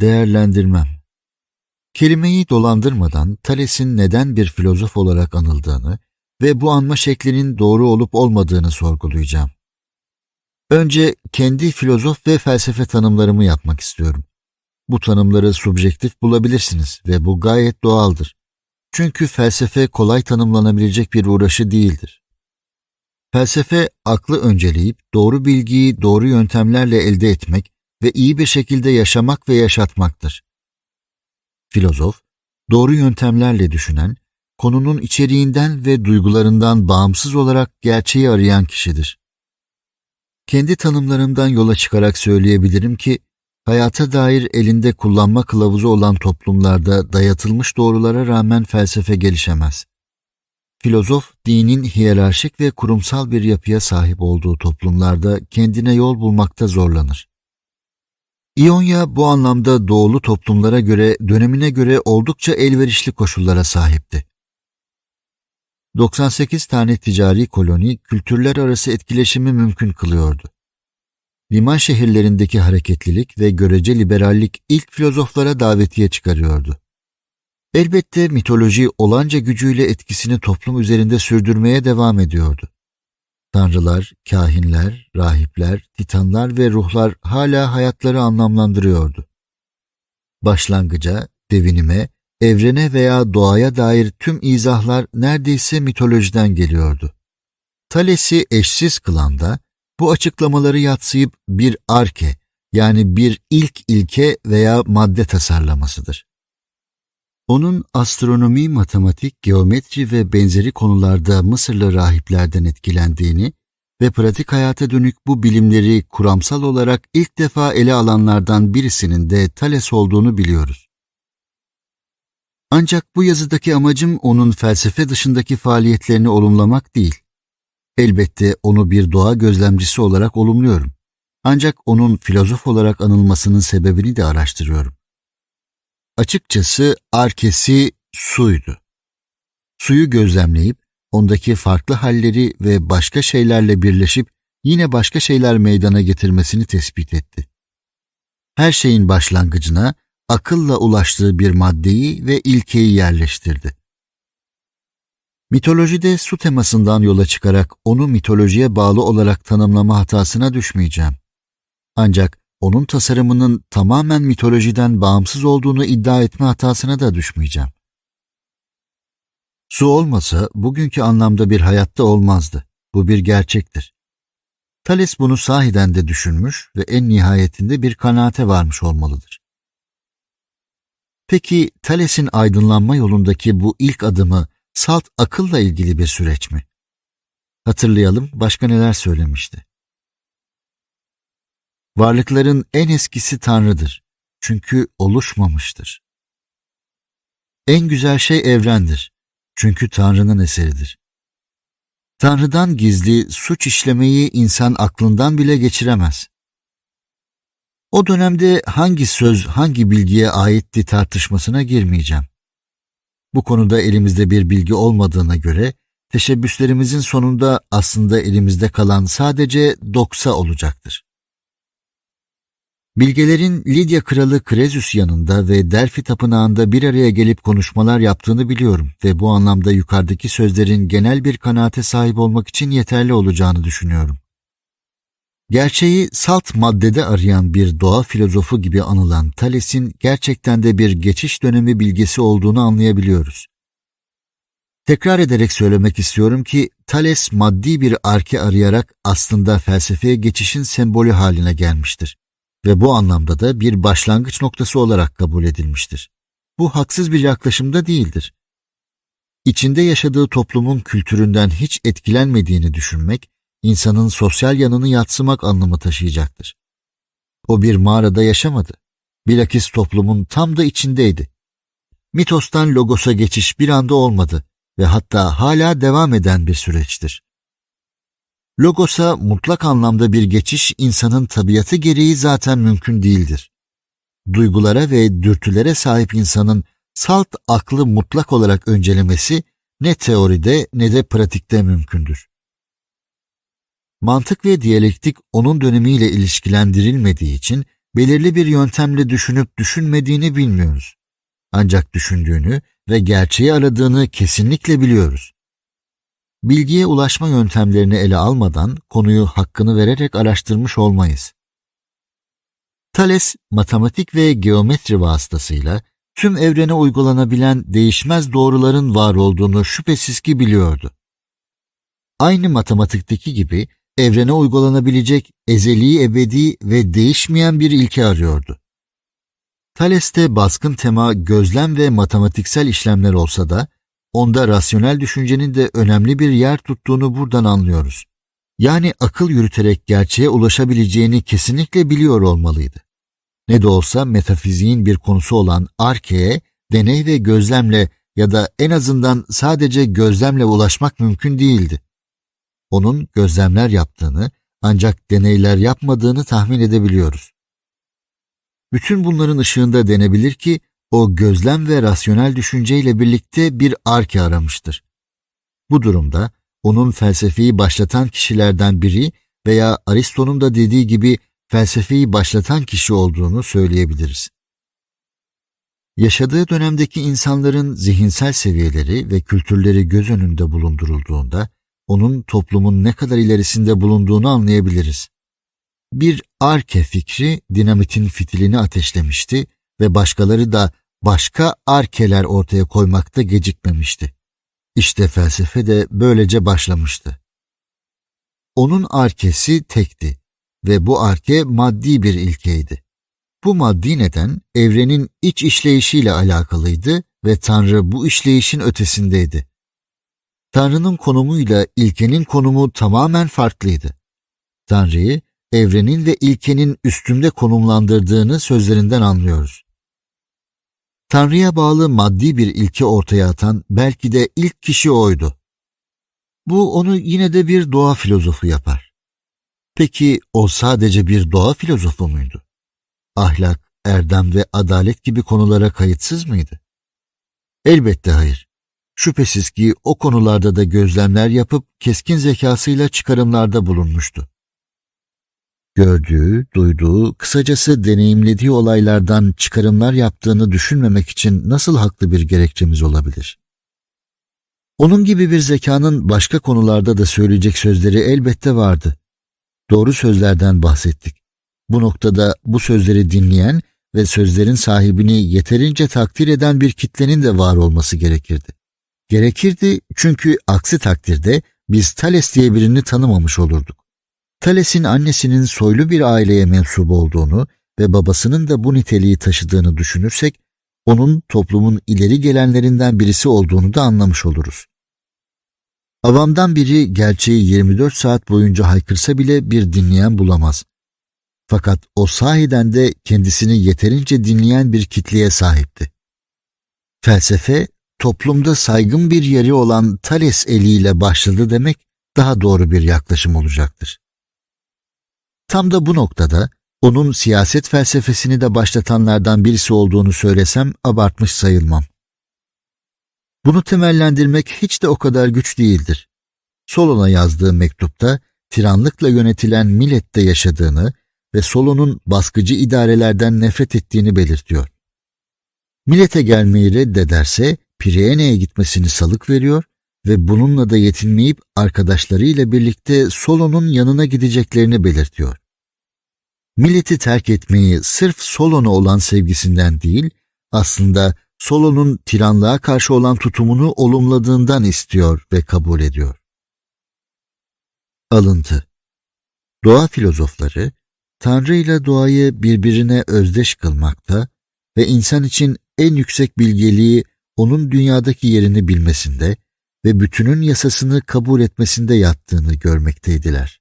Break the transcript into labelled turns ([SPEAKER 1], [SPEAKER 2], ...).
[SPEAKER 1] Değerlendirmem Kelimeyi dolandırmadan Thales'in neden bir filozof olarak anıldığını ve bu anma şeklinin doğru olup olmadığını sorgulayacağım. Önce kendi filozof ve felsefe tanımlarımı yapmak istiyorum. Bu tanımları subjektif bulabilirsiniz ve bu gayet doğaldır. Çünkü felsefe kolay tanımlanabilecek bir uğraşı değildir. Felsefe aklı önceleyip doğru bilgiyi doğru yöntemlerle elde etmek ve iyi bir şekilde yaşamak ve yaşatmaktır. Filozof, doğru yöntemlerle düşünen, konunun içeriğinden ve duygularından bağımsız olarak gerçeği arayan kişidir. Kendi tanımlarımdan yola çıkarak söyleyebilirim ki, hayata dair elinde kullanma kılavuzu olan toplumlarda dayatılmış doğrulara rağmen felsefe gelişemez. Filozof, dinin hiyerarşik ve kurumsal bir yapıya sahip olduğu toplumlarda kendine yol bulmakta zorlanır. İonya bu anlamda doğulu toplumlara göre dönemine göre oldukça elverişli koşullara sahipti. 98 tane ticari koloni kültürler arası etkileşimi mümkün kılıyordu. Liman şehirlerindeki hareketlilik ve görece liberallik ilk filozoflara davetiye çıkarıyordu. Elbette mitoloji olanca gücüyle etkisini toplum üzerinde sürdürmeye devam ediyordu. Tanrılar, kahinler, rahipler, titanlar ve ruhlar hala hayatları anlamlandırıyordu. Başlangıca, devinime, evrene veya doğaya dair tüm izahlar neredeyse mitolojiden geliyordu. Thales'i eşsiz kılan da bu açıklamaları yatsıyıp bir arke yani bir ilk ilke veya madde tasarlamasıdır. Onun astronomi, matematik, geometri ve benzeri konularda Mısırlı rahiplerden etkilendiğini ve pratik hayata dönük bu bilimleri kuramsal olarak ilk defa ele alanlardan birisinin de Thales olduğunu biliyoruz. Ancak bu yazıdaki amacım onun felsefe dışındaki faaliyetlerini olumlamak değil. Elbette onu bir doğa gözlemcisi olarak olumluyorum. Ancak onun filozof olarak anılmasının sebebini de araştırıyorum. Açıkçası arkesi suydu. Suyu gözlemleyip ondaki farklı halleri ve başka şeylerle birleşip yine başka şeyler meydana getirmesini tespit etti. Her şeyin başlangıcına akılla ulaştığı bir maddeyi ve ilkeyi yerleştirdi. Mitolojide su temasından yola çıkarak onu mitolojiye bağlı olarak tanımlama hatasına düşmeyeceğim. Ancak onun tasarımının tamamen mitolojiden bağımsız olduğunu iddia etme hatasına da düşmeyeceğim. Su olmasa bugünkü anlamda bir hayatta olmazdı. Bu bir gerçektir. Thales bunu sahiden de düşünmüş ve en nihayetinde bir kanaate varmış olmalıdır. Peki Thales'in aydınlanma yolundaki bu ilk adımı salt akılla ilgili bir süreç mi? Hatırlayalım başka neler söylemişti. Varlıkların en eskisi Tanrı'dır. Çünkü oluşmamıştır. En güzel şey evrendir. Çünkü Tanrı'nın eseridir. Tanrı'dan gizli suç işlemeyi insan aklından bile geçiremez. O dönemde hangi söz hangi bilgiye aitti tartışmasına girmeyeceğim. Bu konuda elimizde bir bilgi olmadığına göre teşebbüslerimizin sonunda aslında elimizde kalan sadece doksa olacaktır. Bilgelerin Lidya kralı Krezus yanında ve Delphi tapınağında bir araya gelip konuşmalar yaptığını biliyorum ve bu anlamda yukarıdaki sözlerin genel bir kanaate sahip olmak için yeterli olacağını düşünüyorum. Gerçeği salt maddede arayan bir doğa filozofu gibi anılan Thales'in gerçekten de bir geçiş dönemi bilgesi olduğunu anlayabiliyoruz. Tekrar ederek söylemek istiyorum ki Thales maddi bir arke arayarak aslında felsefeye geçişin sembolü haline gelmiştir ve bu anlamda da bir başlangıç noktası olarak kabul edilmiştir. Bu haksız bir yaklaşımda değildir. İçinde yaşadığı toplumun kültüründen hiç etkilenmediğini düşünmek, insanın sosyal yanını yatsımak anlamı taşıyacaktır. O bir mağarada yaşamadı. Bilakis toplumun tam da içindeydi. Mitostan logosa geçiş bir anda olmadı ve hatta hala devam eden bir süreçtir. Logos'a mutlak anlamda bir geçiş insanın tabiatı gereği zaten mümkün değildir. Duygulara ve dürtülere sahip insanın salt aklı mutlak olarak öncelemesi ne teoride ne de pratikte mümkündür. Mantık ve diyalektik onun dönemiyle ilişkilendirilmediği için belirli bir yöntemle düşünüp düşünmediğini bilmiyoruz. Ancak düşündüğünü ve gerçeği aradığını kesinlikle biliyoruz. Bilgiye ulaşma yöntemlerini ele almadan konuyu hakkını vererek araştırmış olmayız. Thales, matematik ve geometri vasıtasıyla tüm evrene uygulanabilen değişmez doğruların var olduğunu şüphesiz ki biliyordu. Aynı matematikteki gibi evrene uygulanabilecek ezeli ebedi ve değişmeyen bir ilke arıyordu. Thales'te baskın tema gözlem ve matematiksel işlemler olsa da onda rasyonel düşüncenin de önemli bir yer tuttuğunu buradan anlıyoruz. Yani akıl yürüterek gerçeğe ulaşabileceğini kesinlikle biliyor olmalıydı. Ne de olsa metafiziğin bir konusu olan arkeye deney ve gözlemle ya da en azından sadece gözlemle ulaşmak mümkün değildi. Onun gözlemler yaptığını ancak deneyler yapmadığını tahmin edebiliyoruz. Bütün bunların ışığında denebilir ki o gözlem ve rasyonel düşünceyle birlikte bir arke aramıştır. Bu durumda onun felsefeyi başlatan kişilerden biri veya Aristo'nun da dediği gibi felsefeyi başlatan kişi olduğunu söyleyebiliriz. Yaşadığı dönemdeki insanların zihinsel seviyeleri ve kültürleri göz önünde bulundurulduğunda onun toplumun ne kadar ilerisinde bulunduğunu anlayabiliriz. Bir arke fikri dinamitin fitilini ateşlemişti ve başkaları da başka arkeler ortaya koymakta gecikmemişti. İşte felsefe de böylece başlamıştı. Onun arkesi tekti ve bu arke maddi bir ilkeydi. Bu maddi neden evrenin iç işleyişiyle alakalıydı ve Tanrı bu işleyişin ötesindeydi. Tanrı'nın konumuyla ilkenin konumu tamamen farklıydı. Tanrı'yı evrenin ve ilkenin üstünde konumlandırdığını sözlerinden anlıyoruz. Tanrı'ya bağlı maddi bir ilke ortaya atan belki de ilk kişi oydu. Bu onu yine de bir doğa filozofu yapar. Peki o sadece bir doğa filozofu muydu? Ahlak, erdem ve adalet gibi konulara kayıtsız mıydı? Elbette hayır. Şüphesiz ki o konularda da gözlemler yapıp keskin zekasıyla çıkarımlarda bulunmuştu. Gördüğü, duyduğu, kısacası deneyimlediği olaylardan çıkarımlar yaptığını düşünmemek için nasıl haklı bir gerekçemiz olabilir? Onun gibi bir zekanın başka konularda da söyleyecek sözleri elbette vardı. Doğru sözlerden bahsettik. Bu noktada bu sözleri dinleyen ve sözlerin sahibini yeterince takdir eden bir kitlenin de var olması gerekirdi. Gerekirdi çünkü aksi takdirde biz Thales diye birini tanımamış olurduk. Thales'in annesinin soylu bir aileye mensup olduğunu ve babasının da bu niteliği taşıdığını düşünürsek, onun toplumun ileri gelenlerinden birisi olduğunu da anlamış oluruz. Avamdan biri gerçeği 24 saat boyunca haykırsa bile bir dinleyen bulamaz. Fakat o sahiden de kendisini yeterince dinleyen bir kitleye sahipti. Felsefe, toplumda saygın bir yeri olan Thales eliyle başladı demek daha doğru bir yaklaşım olacaktır. Tam da bu noktada onun siyaset felsefesini de başlatanlardan birisi olduğunu söylesem abartmış sayılmam. Bunu temellendirmek hiç de o kadar güç değildir. Solon'a yazdığı mektupta tiranlıkla yönetilen Millet'te yaşadığını ve Solon'un baskıcı idarelerden nefret ettiğini belirtiyor. Millet'e gelmeyi reddederse Pireene'ye gitmesini salık veriyor ve bununla da yetinmeyip arkadaşlarıyla birlikte Solon'un yanına gideceklerini belirtiyor. Milleti terk etmeyi sırf Solon'a olan sevgisinden değil, aslında Solon'un tiranlığa karşı olan tutumunu olumladığından istiyor ve kabul ediyor. Alıntı Doğa filozofları, Tanrı ile doğayı birbirine özdeş kılmakta ve insan için en yüksek bilgeliği onun dünyadaki yerini bilmesinde ve bütünün yasasını kabul etmesinde yattığını görmekteydiler.